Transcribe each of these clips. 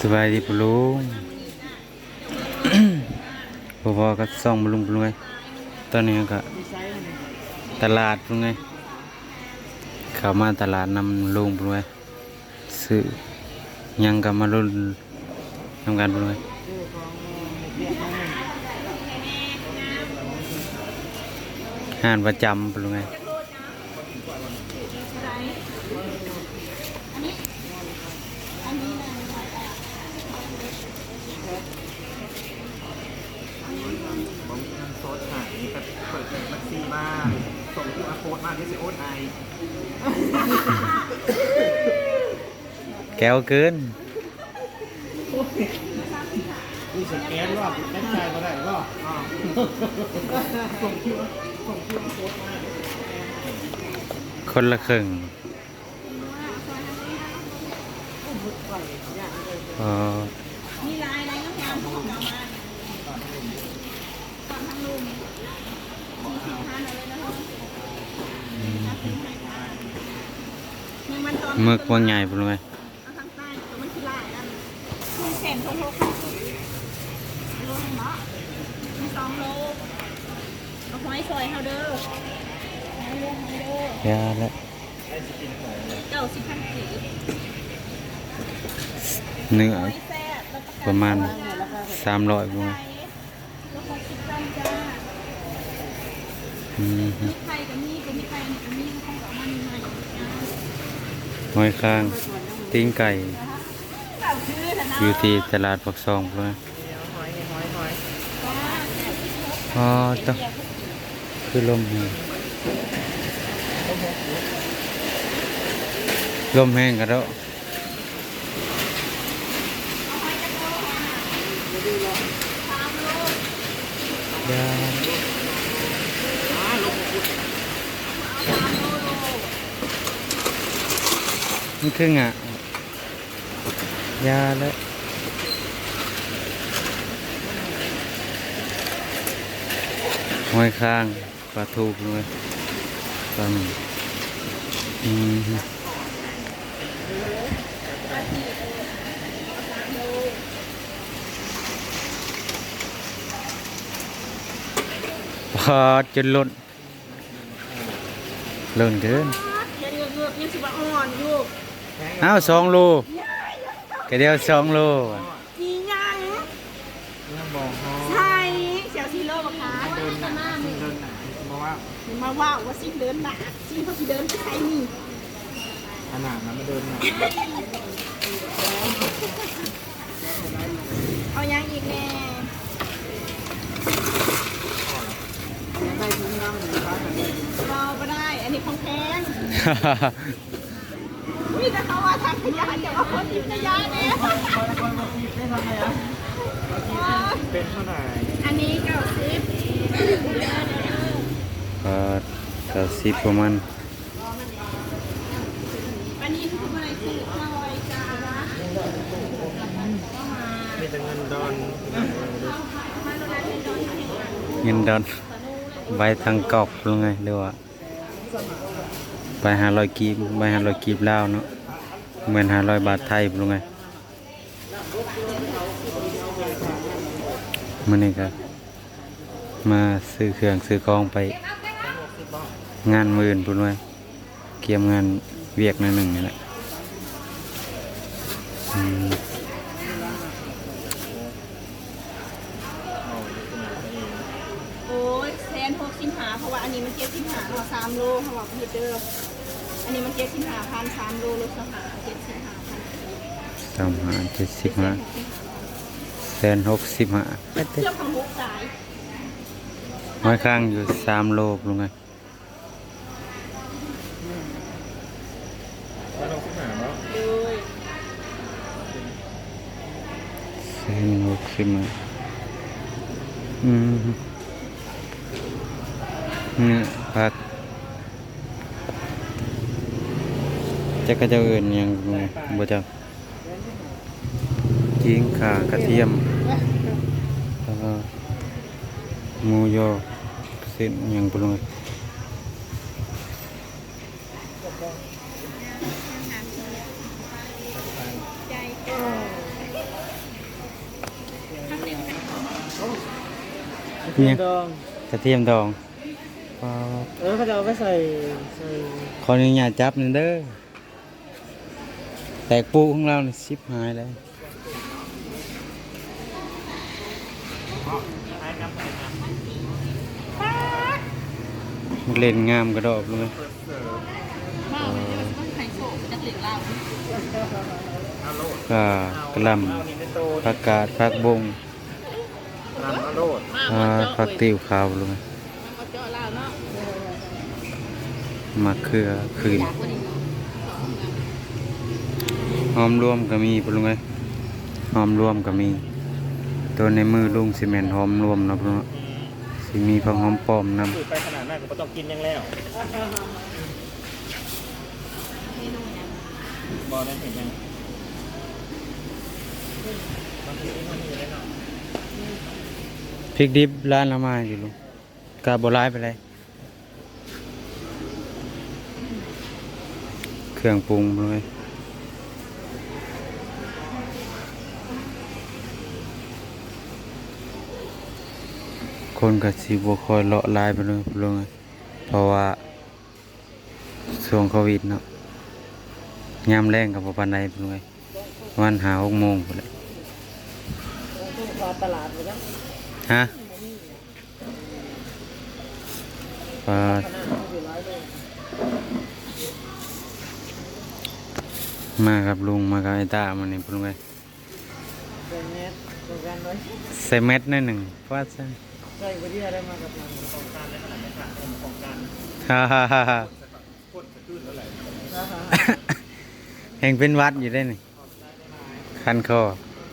สบายดีปะลุงพอพอๆก็ส่องปะลุงปะลุงไงตอนนี้ก็ตลาดปะลุงไงเข้ามาตลาดนำลุงปะลุงไงซื้อหยังก็มาลุ้นทำการปะลุงไงห้านประจำปะลุงไง ผมมีน้ำซดค่ะนี่ก็เปิดเป็นบัญชีบ้าง ส่งที่อาโค้ดมาที่สิโอนไอแก้วเกินนี่สแกนว่าแอดใจมาได้ก็ส่งคิวส่งคิวอาโค้ดมาคนละครึ่งเออ มีลายอะไรงามๆของเรามาก่อนทางลุงมีสินค้าอะไรนะฮะยัง มันตอนหมึกว่าใหญ่ปะลุงไงเอาทางใต้ตัวมันายอันมีเศษโทโทค่ะโลนึงเนาะมีสองโลเอาหอยซอยเฮาเด้อหอยเด้อหอยเด้อยาและเก้าสิบพันสี่เนื้อประมาณสามร้อยปะลุงไง แล้วก็คิดกันจ้า อืมมีไข่กับมีกับมีไข่กับมีข้าวกับมันใหม่จ้าหอยข้างติ้งไก่เก่าชื่อนะนะอยู่ที่ตลาดปักซองปะลุงไงอ๋อจ้ะคือลมแห้งลมแห้งกันแล้วยา มันครึ่งอะ ยาแล้วห้อยข้างปลาทูเลยปลาหมึกอืมพอจนล้นล้นเกินยวเดี๋ยวเดี๋ยวยังสิบอ่อนอยู่ อ้าวสองโลกระเดียวสองโลจียังเรื่องบอกฮอใช่เสียวซีโร่กับขาเดินหนาเดินหนาเพราะว่าเห็นมาว่าว่าซิเดินหนักซิเขาสิเดินไปใครนี่ขนาดนั้นมาเดินหนาเอายังอีกแน่ไปถึงน้ำหรือฟ้าแบบนี้เราไปได้ อันนี้ของแพง อุ้ยแต่เขาว่าทางขยะจะว่าคนทิพย์ขยะเนี่ยคนคนมาฟีได้ทำไงอะเป็นเท่าไหร่อันนี้เก้าสิบก็ก็สิบประมาณอันนี้คืออะไรคือข้าวไอ้จานละมีแต่เงินดอนเงินดอนใบทางกอบลงไงเรีย ไปหาร้อยกีบไปหาร้อยกีบลาวเนาะเหมือนหาร้อยบาทไทยลงไงมันนี่ก็มาซื้อเครื่องซื้อของไปงานมื่นพุ่นไว้เกี่ยมงานเวียกหนั่นหนึ่งนี่แหละอืม โอ้ยแสนหกสิบหาเพราะว่าอันนี้มันเจ็ดสิบหาเราสามโลเขาบอกพี่เด้ออันนี้มันเจ็ดสิบหาพันสามโลลดสหาเจ็ดสิบหาพัน สามห้าเจ็ดสิบห้าแสนหกสิบห้าของหกสายห้อยข้างอยู่สามโลลงไงแล้วเส้นหาเนาะเลยแสนหกสิบห้าอืมเนี่ยผักจะกระเจ้าอื่นยังไงบ่จ้า ขิงข่ากระเทียมแล้มูยอเส้นยังปรุงเนี่ยกระเทียมดอง เออเขาจะเอาไปใส่ใส่ขออนุญาตจับนึ่งเด้อแตกปูของเราเนี่ยชิบหายเลย เล่นงามกระดอบเลยมาเลยมันไข่โศกจะเหลือเราก็กระลำผักกาดผักบงอ่าผักติวขาวเลยมาเจาะเราเนาะมะเขือคืนหอมรวมก็มีปะลุงไงหอมรวมก็มี ตัวในมือลุงซีเมนต์หอมรวมนะปะลุง เนาะสิมีผักหอมป้อมนำ สูตรไปขนาดนั้นก็บ่ต้องกินยังแล้วบอได้เห็นยังบางทีมันมีเลยเนาะพริกดิบร้านละมาอยู่ลุงกาบร้ายไปเลย เครื่องปรุงเลย คนกับสีบัวคอยเลาะลายไปเลยลงเพราะว่าช่วงโควิดเนาะยามแรงกับปันใดลุงเอ้ยวันหาหกโมงไปเลยตลาดไปแล้วฮะปลาขนาดมันอยู่หลายเลยมากับลุงมากับไอ้ตามันนี่ลุงเอ้ยใส่แมสตรงกันไว้ใส่เม็ดนิดหนึ่งฟาดซะใส่ ไปที่อะไรมากับมันของการในขนาดไม่ขาดของการฮ่าฮ่าฮ่าฮ่าพ่นจะขึ้นแล้วแหละแห่งเป็นวัดอยู่ได้นี่คันคอ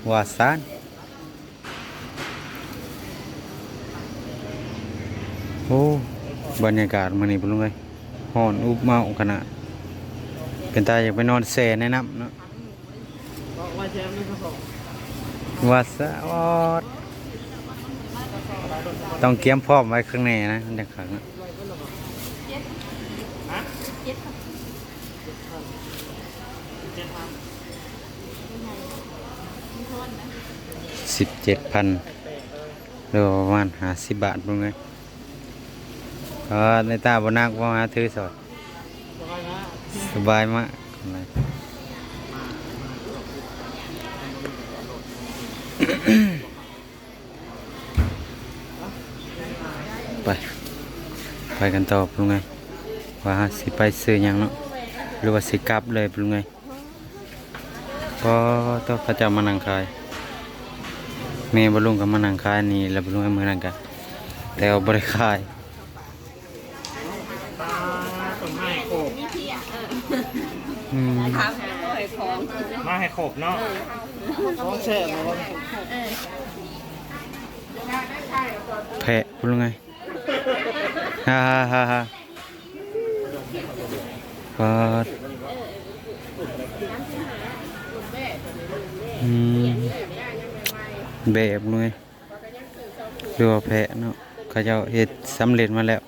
วาซานโอ้บรรยากาศมันนี่ปลุงเลยห่อนอุบเมาขนาดเป็นตาอยากไปนอนแซ่ในน้ำเนาะวาแชมป์นี่เขาอกวาซาวอด ต้องเกียมพร้อมไว้ข้างในนะมันจะขังอะสิบเจ็ดพันหรือว่าประมาณหาสิบบาทปลุงเลยก็ในตาบนักว่าหาถือสอดสบายมากอะไร ไป ไปกันต่อปรุงไงว่าสิไปซื้อหยังเนาะหรือว่าสิกลับเลยปรุงไงก็ต้องเขาจะมานั่งขายแม่บลุงก็มานั่งขายนี่แล้วบลุงให้มือนั่งกันแต่เอาบริขายตาต้นไม้โขบนี่พี่อะเอออืมทำให้หอยของมาให้โขบเนาะของแช่มาว่าเออแพะปรุงไง ฮ่าฮ่าฮ่าก็แบบเลยเรือว่าแพะเนาะเขาเจ้าเฮ็ดสำเร็จมาแล้ว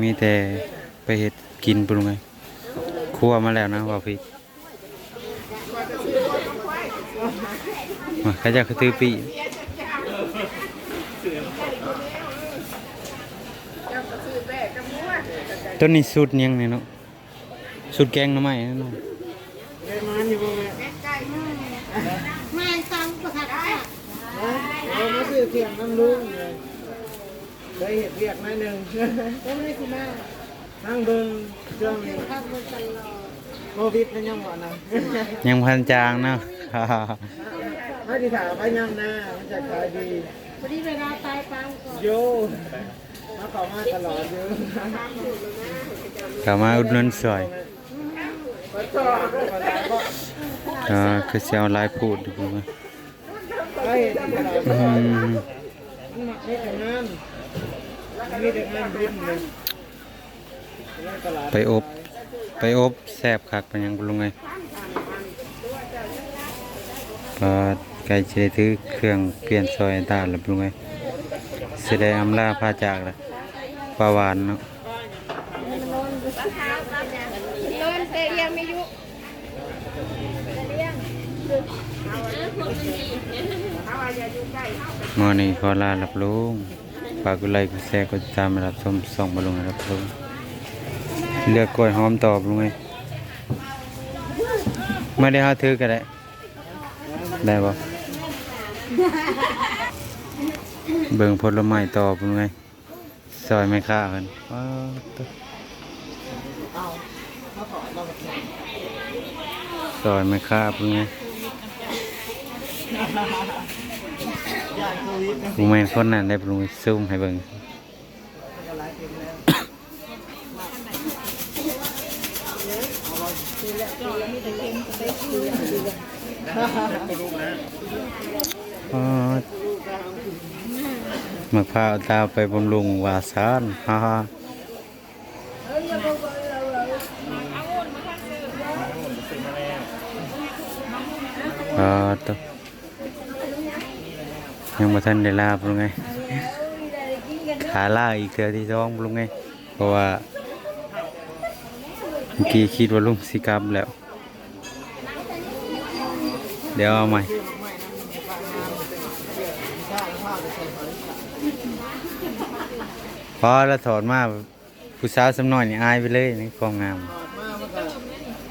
มีแต่ไปเฮ็ดกินปรุงไงครัวมาแล้วนะว่าพี่มาเขาเจ้าคือตือปี ต้นนี้สูตรยังเนี่ยเนาะสูตรแกงหน่อไม้นั่นเนาะเอ้ยมันอยู่บ่แม่ไม่ต้องประคับค่ะเอามาซื้อเทียมน้ำลุงเลยได้เห็ดเรียกหน่อยหนึ่งก็ไม่ได้สิมานั่งเบิ่งเรื่องนี้ครับมันตลอดโควิดมันยังบ่นะยังพันจางเนาะถ้าที่ถามไปยังนะมันจะขายดีพอดีเวลาตายปังก่อนโยมา เขามาตลอดอยู่กลับมาอุดหนุนสวยก็ต่อก็หลายคือสิเอาหลายพูดดูว่าไปตลาดอืมมันมีแต่งานมีแต่งานบินเลยไปอบ ไปอบแซบคักเป็นยังบ่ลุงไงก็ใกล้จะได้ถือเครื่องเปลี่ยนซอยตาแล้วลุงไง สิได้อำลาพาจากแล้วปลาหวานเนาะโดนเตรียมไม่ยุมื้อนี้ขอลาลับลุงไปากกดไลค์กดแชร์กดติดตามมารับชมส่องบอลลูนนะครับลุงเลือกกล้วยหอมตอบลุงไงไม่ได้หาถือก็ได้ได้บ่ เบิ่งผลไม้ตอบลุงไงซอยไม่ค่ากันว้าวตุ๊เอาเขาขอเราแบบนี้ซอยไม่ค่าลุงไงย่านโควิดนะลุงแม่นคนนั้นได้ลุงซูมให้เบิ่ง มแล้วอ๋อมะพร้าวตาไปบำรุงวาสานฮ่าฮ่าก็ตยังมาทันได้ลาบลุงไงขาล่าอีกเทือที่ท้องลุงไงเพราะว่าเมื่อกี้คิดว่าลุงสิกลับแล้ว เดี๋ยวเอาใหม่ พอแล้วถอดมาผู้สาวสำน้อยนี่อายไปเลยนี่ความงาม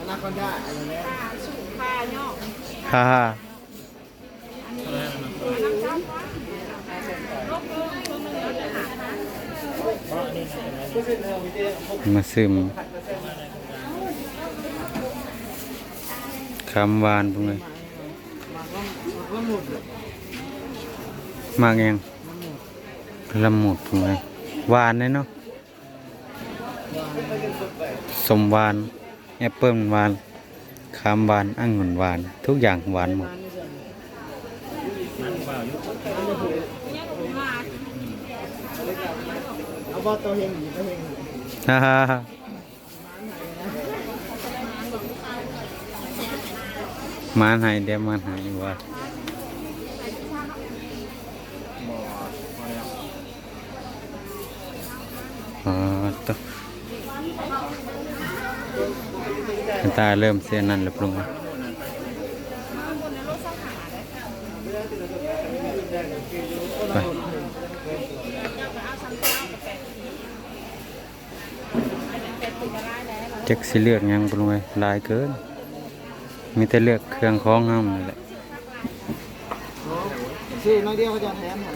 นาคอนดาอะไรแล้วผ้าย่อฮ่าฮ่ามาซึมคำหวานพวกนี้มันก็มันก็หมดเลยมากยังละมุดพวกนี้ หวานเลยเนาะสมหวานแอปเปิ้ลหวานคำหวานองุ่นหวาน ทุกอย่างหวานหมดเอาบอตัวเฮงอยู่ตัวเฮงฮ่าฮ่าฮ่ามาให้เดี๋ยวมาให้ว่า หมอพอแล้ว อ๋อ ตวตาเริ่มเสียนั่นแล้วปรุงไปจักสิเลือกยังปรุงไว้ลายเกิน มีแต่เลือกเครื่องของห้ามนั่นแหละชื่อน้อยเดียวเขาจะแถมให้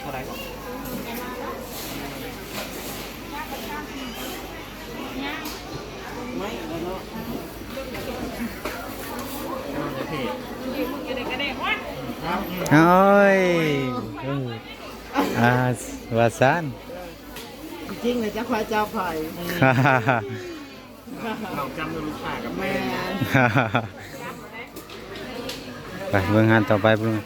เท่าไรก่อนไม่แล้วเนาะเอาเดี๋ยวพี่ครับอืม โอ้ยอ่าวาซานจริงเลยจะควายเจ้าไผ่ฮ่าฮ่าฮ่าเราจำลูกค้ากับแมแม่นฮ่าฮ่าฮ่าไปเบิ่งงานต่อไปปรุงไง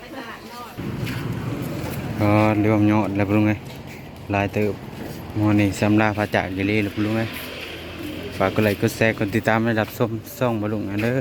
ก็เรวมยอดแล้วปรุงไงลายเติบมอนี่สำลาพระจากกิเลแล้วปรุงไงฝากกดไลค์กดแชร์กดติดตามระดับส้มซ่องบลุงอันเด้อ